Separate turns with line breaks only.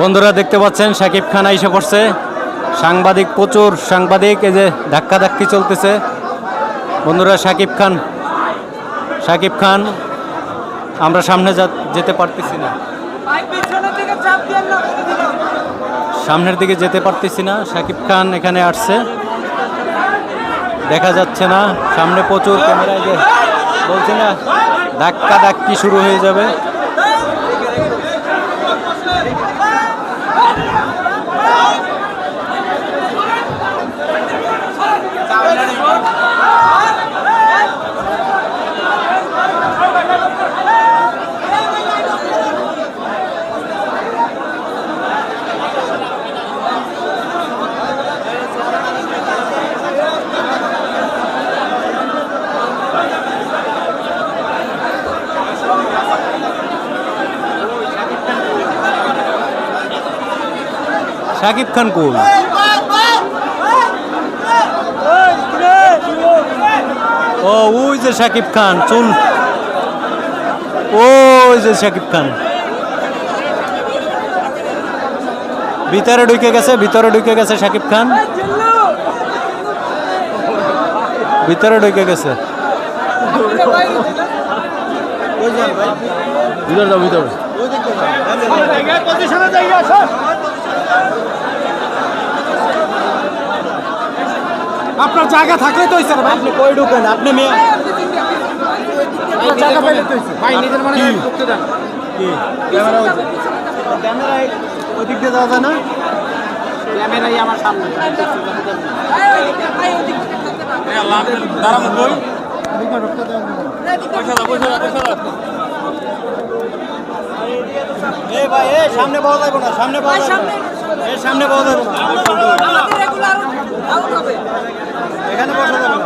বন্ধুরা দেখতে পাচ্ছেন, সাকিব খান আইসে পড়ছে। সাংবাদিক, প্রচুর সাংবাদিক, এই যে ধাক্কা ধাক্কি চলতেছে। বন্ধুরা, সাকিব খান সাকিব খান, আমরা সামনে যেতে পারতেছি না। সামনের দিকে যেতে পারতেছি না, সাকিব খান এখানে আসছে। দেখা যাচ্ছে না, সামনে প্রচুর ক্যামেরায় যে বলছি না ধাক্কা ধাক্কি শুরু হয়ে যাবে। সাকিব খান কোল ও ওই যে সাকিব খান চুল ওই যে সাকিব খান। ভিতরে ঢুকে গেছে ভিতরে ঢুকে গেছে সাকিব খান। ভিতরে ঢুকে গেছে। ভিতরে যাও ভিতরে।
আপনার জায়গা থাকলে তো ভাই।
আপনি কই ঢুকেন? আপনি মেয়ে
জায়গা পাইলে তো ভাই নিজের মানে ঢুকতে দেন।
ক্যামেরা ওই দিক দিয়ে যাওয়া যায় না?
ক্যামেরাই আমার সামনে।
এ ভাই এ সামনে পাওয়া যাবে না সামনে পাওয়া যাবে না এ সামনে বসা যাবে না। এখানে বসা যাবে না